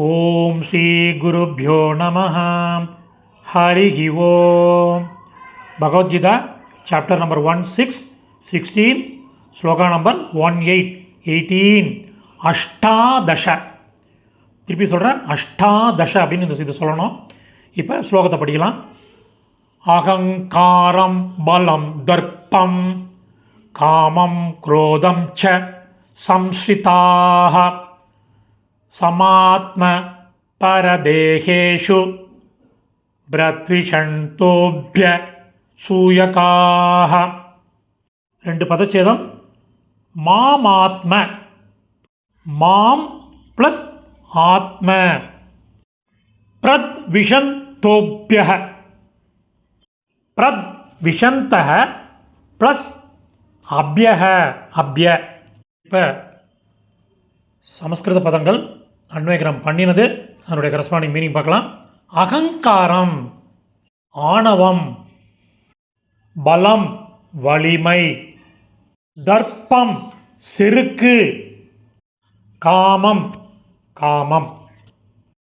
ஓம் ஸ்ரீ குருப்பியோ நம ஹரி ஓம். Bhagavad Gita chapter number one six sixteen shloka number one eight eighteen அஷ்டாதஷ. திருப்பி சொல்கிறேன் அஷ்டாதஷ அப்படின்னு இந்த சொல்லணும். இப்போ ஸ்லோகத்தை படிக்கலாம். அகங்காரம் பலம் தர்ப்பம் காமம் குரோதம் ச சம்ஸ்ரிதாக சமாத்ம பரதேகேஷு பிரத்விஷந்தோபிய சூயகாக ரெண்டு பதச்சேதம் மாமாத்ம மாம் ப்ளஸ் ஆத்ம பிரத் விஷந்தோபிய பிரத் விஷந்தக ப்ளஸ் அபியக அபிய இப்போ சமஸ்கிருத பதங்கள் அன்வேகரம் பண்ணினது. அதனுடைய கரஸ்பாண்டிங் மீனிங் பார்க்கலாம். அகங்காரம் ஆணவம் பலம் வலிமை தர்ப்பம் செருக்கு காமம் காமம்.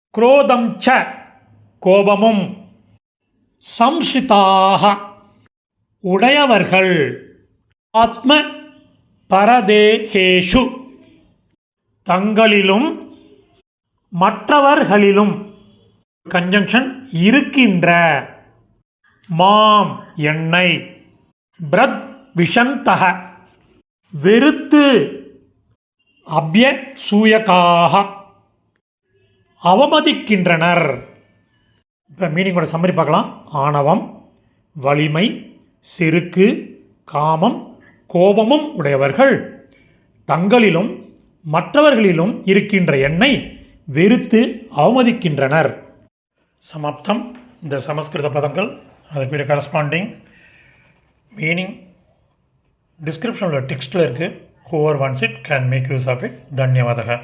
குரோதம் ச கோபமும். சம்சிதாக உடையவர்கள் ஆத்ம பரதேகேஷு. தங்களிலும் மற்றவர்களிலும் கன்ஜங்ஷன் இருக்கின்ற. மாம் என்னை பிரத் விஷந்தக. வெறுத்து அபிய சூயகாக அவமதிக்கின்றனர். இப்போ மீனிங்கோட சம்மரி பார்க்கலாம். ஆணவம் வலிமை செருக்கு காமம் கோபமும் உடையவர்கள். தங்களிலும் மற்றவர்களிலும் இருக்கின்ற எண்ணை வெறுத்து அவமதிக்கின்றனர். சமாப்தம். இந்த சமஸ்கிருத பதங்கள் அதுக்கு கரஸ்பாண்டிங் மீனிங் டிஸ்கிரிப்ஷனில் டெக்ஸ்ட்டில் இருக்குது whoever wants it can make use of it தன்யவாதக.